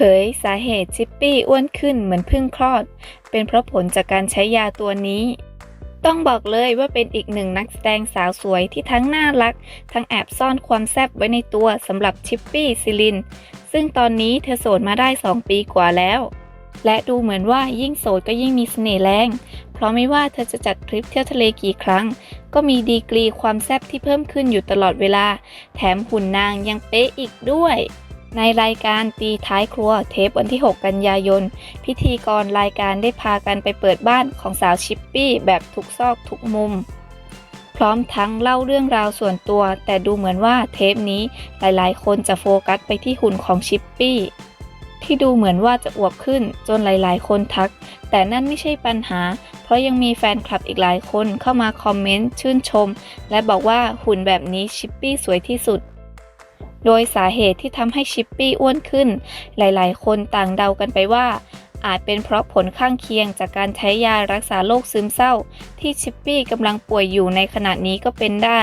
ผยสาเหตุชิปปี้อ้วนขึ้นเหมือนพิ่งคลอด เป็นเพราะผลจากการใช้ยาตัวนี้ ต้องบอกเลยว่าเป็นอีกหนึ่งนักแสดงสาวสวยที่ทั้งน่ารัก ทั้งแอบซ่อนความแซ่บไว้ในตัวสำหรับชิปปี้ซิลิน ซึ่งตอนนี้เธอโสดมาได้ 2 ปีกว่าแล้ว และดูเหมือนว่ายิ่งโสดก็ยิ่งมีเสน่ห์แรง เพราะไม่ว่าเธอจะจัดทริปเที่ยวทะเลกี่ครั้ง ก็มีดีกรีความแซ่บที่เพิ่มขึ้นอยู่ตลอดเวลา แถมหุ่นนางยังเป๊ะอีกด้วย ในรายการตีท้ายครัวเทปวันที่ 6 กันยายน พิธีกรรายการได้พากันไปเปิดบ้านของสาวชิปปี้แบบทุกซอกทุกมุม พร้อมทั้งเล่าเรื่องราวส่วนตัว แต่ดูเหมือนว่าเทปนี้หลายๆ คนจะโฟกัสไปที่หุ่นของชิปปี้ ที่ดูเหมือนว่าจะอวบขึ้นจนหลายๆ คนทัก แต่นั่นไม่ใช่ปัญหา เพราะยังมีแฟนคลับอีกหลายคนเข้ามาคอมเมนต์ชื่นชม และบอกว่าหุ่นแบบนี้ชิปปี้สวยที่สุด โดยสาเหตุที่ทำให้ชิปปี้อ้วนขึ้น หลายๆ คนต่างเดากันไปว่า อาจเป็นเพราะผลข้างเคียงจากการใช้ยารักษาโรคซึมเศร้า ที่ชิปปี้กำลังป่วยอยู่ในขณะนี้ก็เป็นได้